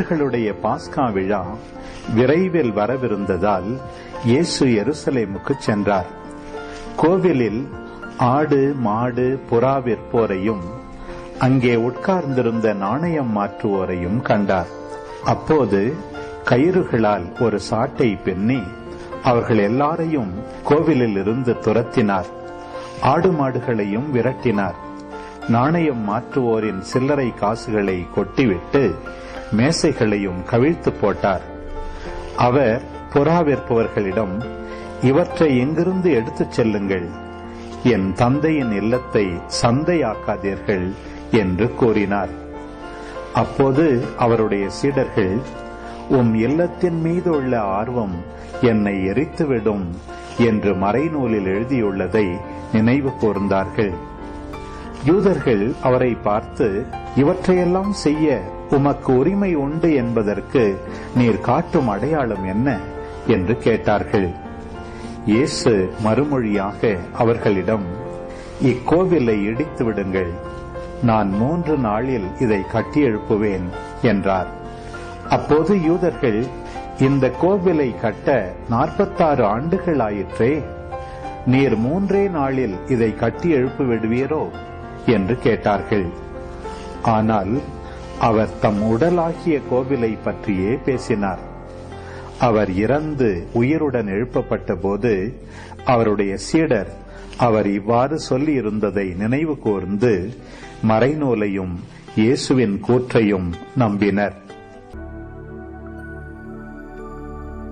யூதர்களுடைய பாஸ்கா விழா விரைவில் வரவிருந்ததால் இயேசு எருசலேமுக்கு சென்றார். கோவிலில் ஆடு மாடு புறா விற்போரையும் அங்கே உட்கார்ந்திருந்த நாணயம் மாற்றுவோரையும் கண்டார். அப்போது கயிறுகளால் ஒரு சாட்டை பின்னி அவர்கள் எல்லாரையும் கோவிலில் இருந்து துரத்தினார். ஆடு மாடுகளையும் விரட்டினார். நாணயம் மாற்றுவோரின் சில்லறை காசுகளை கொட்டிவிட்டு மேசைகளையும் கவிழ்த்து போட்டார். அவர் புறா விற்பவர்களிடம் இவற்றை எங்கிருந்து எடுத்துச் செல்லுங்கள்? என் தந்தையின் இல்லத்தை சந்தையாக்காதீர்கள் என்று கூறினார். அப்போது அவருடைய சீடர்கள் உம் இல்லத்தின் மீது உள்ள ஆர்வம் என்னை எரித்துவிடும் என்று மறைநூலில் எழுதியுள்ளதை நினைவு கூர்ந்தார்கள். யூதர்கள் அவரை பார்த்து இவற்றையெல்லாம் செய்ய உமக்கு உரிமை உண்டு என்பதற்கு நீர் காட்டும் அடையாளம் என்ன? என்று கேட்டார்கள். இயேசு மறுமொழியாக அவர்களிடம் இக்கோவிலை இடித்து விடுங்கள். நான் மூன்று நாளில் இதை கட்டியெழுப்புவேன் என்றார். அப்போது யூதர்கள் இந்த கோவிலை கட்ட நாற்பத்தாறு ஆண்டுகள் ஆயிற்றே நீர் மூன்றே நாளில் இதை கட்டி எழுப்பு விடுவீரோ? என்று கேட்டார்கள். ஆனால் அவர் தம் உடலாகிய கோவிலை பற்றியே பேசினார். அவர் இறந்து உயிருடன் எழுப்பப்பட்ட போது அவருடைய சீடர் அவர் இவ்வாறு சொல்லியிருந்ததை நினைவு கூர்ந்து மறைநூலையும் இயேசுவின் கூற்றையும் நம்பினர்.